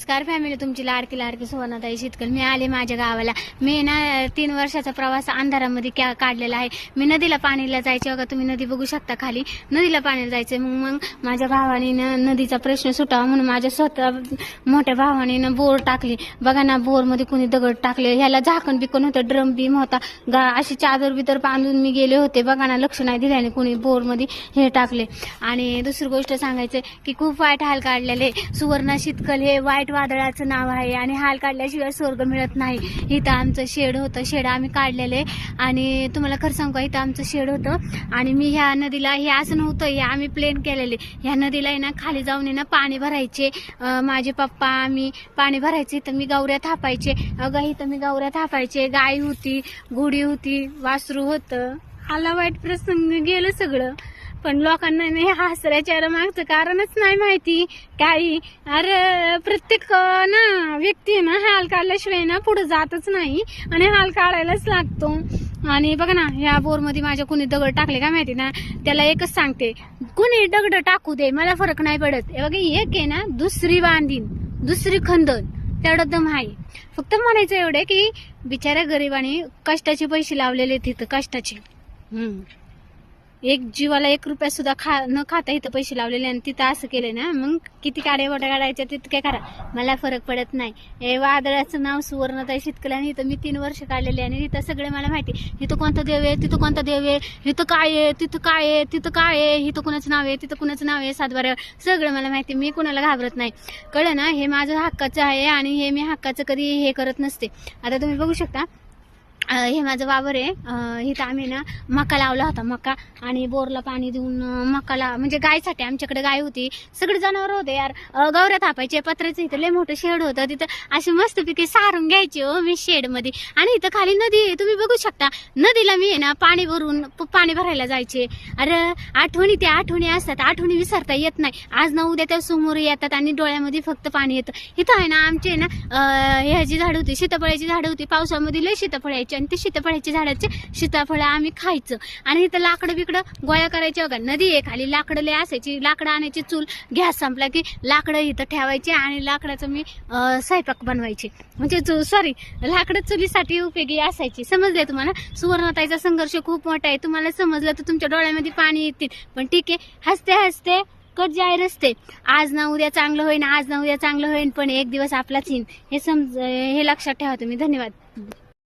नमस्कार फॅमिली तुमची लाडकी लाडकी सुवर्णाताई शीतकल. मी आले माझ्या गावाला. मी ना तीन वर्षाचा प्रवास अंधारामध्ये क्या- काढलेला आहे. मी नदीला पाणीला जायचे बघा तुम्ही नदी बघू शकता खाली. नदीला पाणीला जायचे मग मग माझ्या भावाने नदीचा प्रश्न सुटावा म्हणून माझ्या स्वतः मोठ्या भावाने ना बोर टाकली. बघा ना बोरमध्ये दगड टाकले. ह्याला झाकण बिकण होतं ड्रम बीम होता. गा अशी चादर बिदर बांधून मी गेले होते. बघा ना लक्ष नाही दिल्याने कुणी बोरमध्ये हे टाकले. आणि दुसरी गोष्ट सांगायचं की खूप वाईट हाल काढलेले. सुवर्णा शीतकल हे वाईट वादळाचं नाव आहे आणि हाल काढल्याशिवाय स्वर्ग मिळत नाही. इथं आमचं शेड होतं. शेड आम्ही काढलेले. आणि तुम्हाला खरं सांगू का इथं आमचं शेड होतं. आणि मी ह्या नदीला हे असं नव्हतं हे आम्ही प्लेन केलेले. ह्या नदीला ना खाली जाऊन आहे ना पाणी भरायचे. माझे पप्पा आम्ही पाणी भरायचे. इथं मी गौऱ्या थापायचे. अगं इथं मी गौऱ्या थापायचे. गाय होती घोडी होती वासरू होतं. आला वाईट प्रसंग गेलं सगळं. पण लोकांना नाही हसऱ्याच्या मागचं कारणच नाही माहिती. काही अरे प्रत्येक ना व्यक्ती ना हाल काढल्याशिवाय ना पुढे जातच नाही आणि हाल काढायलाच लागतो. आणि बघा ना ह्या बोरमध्ये माझ्या कुणी दगड टाकले का माहिती ना त्याला एकच सांगते कुणी दगड टाकू दे मला फरक नाही पडत. बघा एक आहे ना दुसरी बांधीन दुसरी खंदन तेवढं दम आहे. फक्त म्हणायचं एवढे की बिचाऱ्या गरिबाने कष्टाचे पैसे लावलेले तिथं कष्टाचे. हम्म. एक जीवाला एक रुपया सुद्धा खा न खाता इथं पैसे लावलेले आणि तिथं असं केले ना मग किती काड्या बोट्या काढायच्या तिथं काय करा. मला फरक पडत नाही. हे वादळाचं नाव सुवर्णताई शेतकरी आणि इथं मी तीन वर्ष काढलेले आणि इथं सगळे मला माहिती इथं कोणतं देव आहे? तिथं कोणतं देव आहे? इथं काय आहे? तिथं काय आहे? तिथं काय आहे? इथं कुणाचं नाव आहे? तिथं कुणाचं नाव आहे? सातबाऱ्या सगळं मला माहिती मी कुणाला घाबरत नाही. कळलं ना? हे माझं हक्काचं आहे आणि हे मी हक्काचं कधी हे करत नसते. आता तुम्ही बघू शकता हे माझं वावर आहे. इथं आम्ही ना मका लावला होता मका. आणि बोरला पाणी देऊन मकाला म्हणजे गायसाठी आमच्याकडे गाय होती. सगळे जनावर होते यार. गवऱ्या थापायचे पत्र्याचं इथं लय मोठं शेड होतं. तिथं असे मस्तपैकी सारून घ्यायचे हो मी शेडमध्ये आणि इथं खाली नदी आहे तुम्ही बघू शकता. नदीला मी आहे ना पाणी भरून प- पाणी भरायला जायचे. अरे आठवणी त्या आठवणी असतात. आठवणी विसरता येत नाही. आज ना उद्या त्या समोर येतात आणि डोळ्यामध्ये फक्त पाणी येतं. इथं आहे ना आमचे ना ह्याची झाडं होती सीताफळाची झाडं होती. पावसामध्ये लय सीताफळ यायची. आणि ते सीताफळाच्या झाडाचे सीताफळ आम्ही खायचं. आणि इथं लाकडं बिकडं गोळा करायचे बघा. नदी आहे खाली. लाकडं लय असायची. लाकडं आणायची चूल. गॅस संपला की लाकडं इथं ठेवायची आणि लाकडाचं मी स्वयंपाक बनवायचे. म्हणजे सॉरी लाकडं चुलीसाठी उपयोगी असायची. समजले तुम्हाला? सुवर्णताईचा संघर्ष खूप मोठा आहे. तुम्हाला समजलं तर तुमच्या डोळ्यामध्ये पाणी येतील. पण ठीक आहे. हसते हसते कट जाय रस्ते. आज ना उद्या चांगलं होईन आज ना उद्या चांगलं होईन पण एक दिवस आपलाच येईन. हे समज हे लक्षात ठेवा तुम्ही. धन्यवाद.